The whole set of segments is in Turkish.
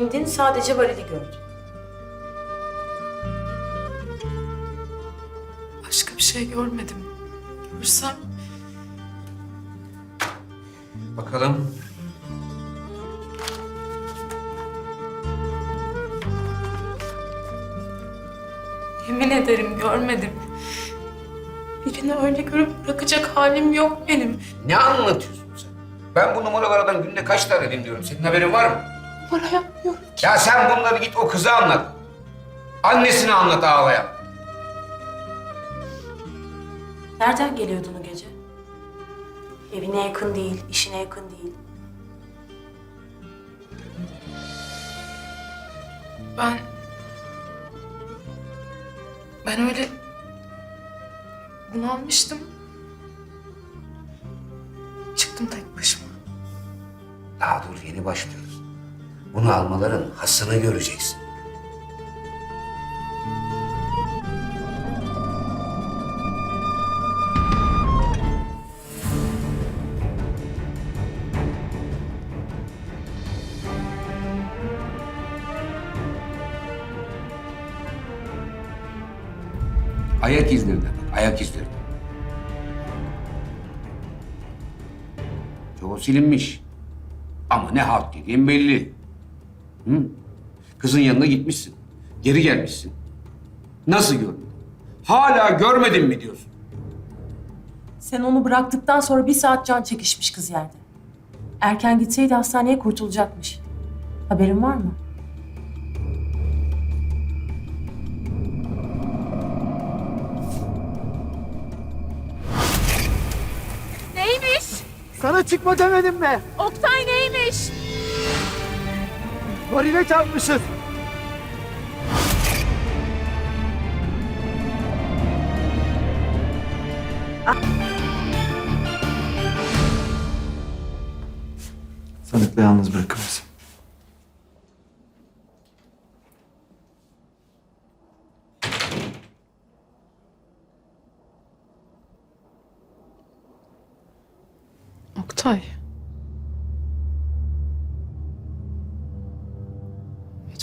İndin sadece varili gördün. Başka bir şey görmedim. Görsem Bakalım. yemin ederim görmedim. Birini öyle görüp bırakacak halim yok benim. Ne anlatıyorsun sen? Ben bu numaralardan günde kaç tane dinliyorum? Senin haberin var mı? Numara yapmıyorum. Ya sen bunları git o kıza anlat. Annesine anlat ağlayan. Nereden geliyordun o gece? Evine yakın değil, işine yakın değil. Ben... Ben öyle... Bunalmıştım. Çıktım tek başıma. Daha dur yeni başlıyoruz. Bunu almaların hasını göreceksin. Ayak izlerine bak, ayak izlerine. Çoğu silinmiş. Ama ne halt dediğin belli. Hı? Kızın yanına gitmişsin. Geri gelmişsin. Nasıl gördün? Hala görmedin mi diyorsun? Sen onu bıraktıktan sonra bir saat can çekişmiş kız yerde. Erken gitseydi hastaneye kurtulacakmış. Haberin var mı? Neymiş? Sana çıkma demedim mi? Oktay neymiş? Varile çarpmışız. Sanıkla yalnız bırakır mısın? Oktay.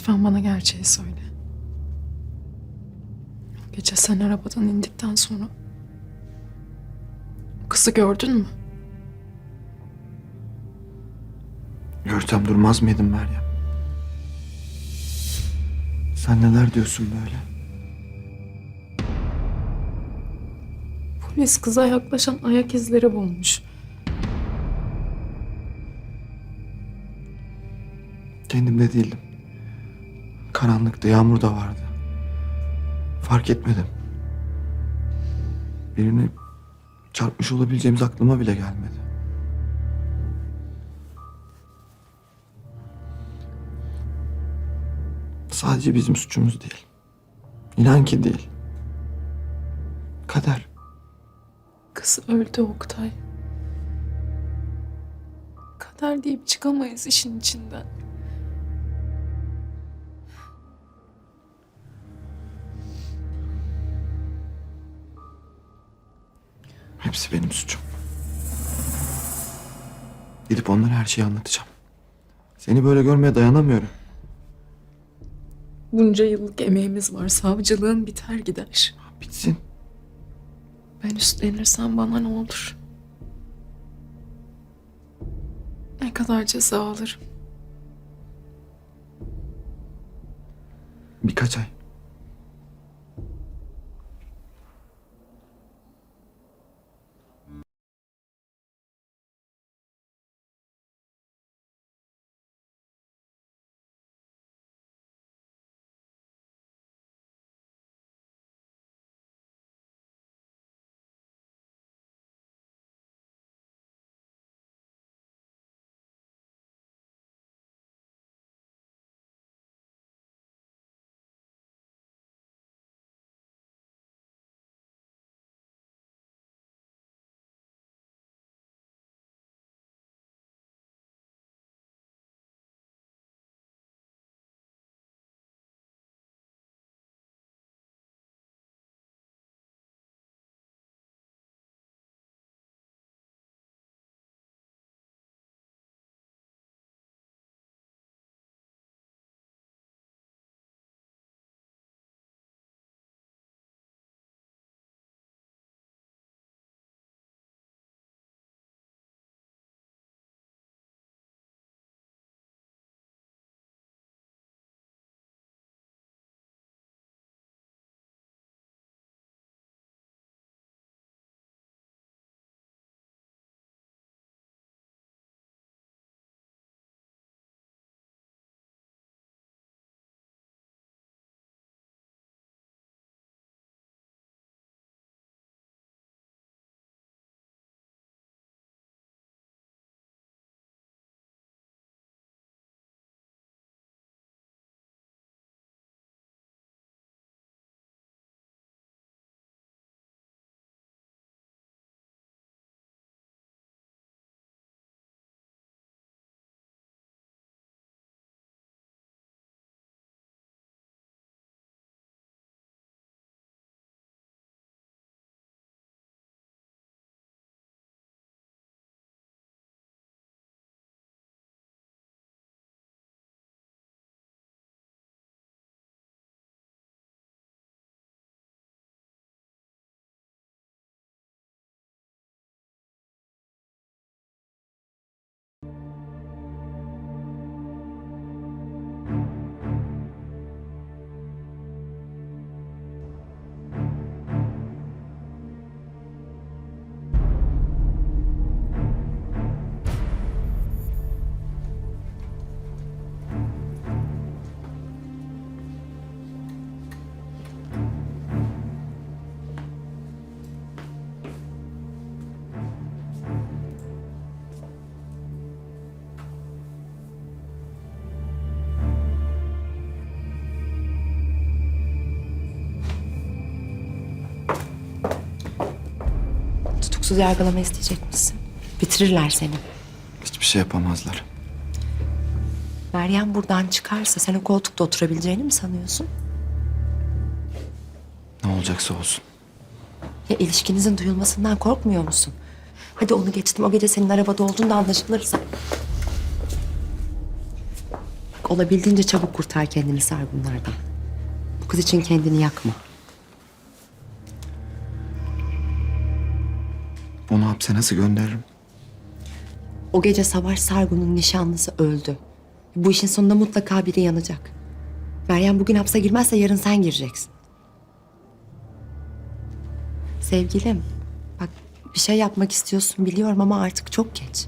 Lütfen bana gerçeği söyle. Gece sen arabadan indikten sonra kızı gördün mü? Görsem durmaz mıydım Meryem? Sen neler diyorsun böyle? Polis kıza yaklaşan ayak izleri bulmuş. Kendimde değildim. Karanlıkta, yağmur da vardı. Fark etmedim. Birini çarpmış olabileceğimiz aklıma bile gelmedi. Sadece bizim suçumuz değil. İnan ki değil. Kader. Kız öldü Oktay. Kader deyip çıkamayız işin içinden. Hepsi benim suçum. Gidip onlara her şeyi anlatacağım. Seni böyle görmeye dayanamıyorum. Bunca yıllık emeğimiz var. Savcılığın biter gider. Bitsin. Ben üstlenirsem bana ne olur? Ne kadar ceza alırım? Birkaç ay. Tutuksuz yargılama isteyecekmişsin. Bitirirler seni. Hiçbir şey yapamazlar. Meryem buradan çıkarsa sen o koltukta oturabileceğini mi sanıyorsun? Ne olacaksa olsun. Ya ilişkinizin duyulmasından korkmuyor musun? Hadi onu geçtim. O gece senin arabada olduğunda anlaşılırsa. Bak olabildiğince çabuk kurtar kendini sargunlardan. Bu kız için kendini yakma. Hapse nasıl gönderirim? O gece Savaş Sargun'un nişanlısı öldü. Bu işin sonunda mutlaka biri yanacak. Meryem bugün hapse girmezse yarın sen gireceksin. Sevgilim, bak bir şey yapmak istiyorsun biliyorum ama artık çok geç.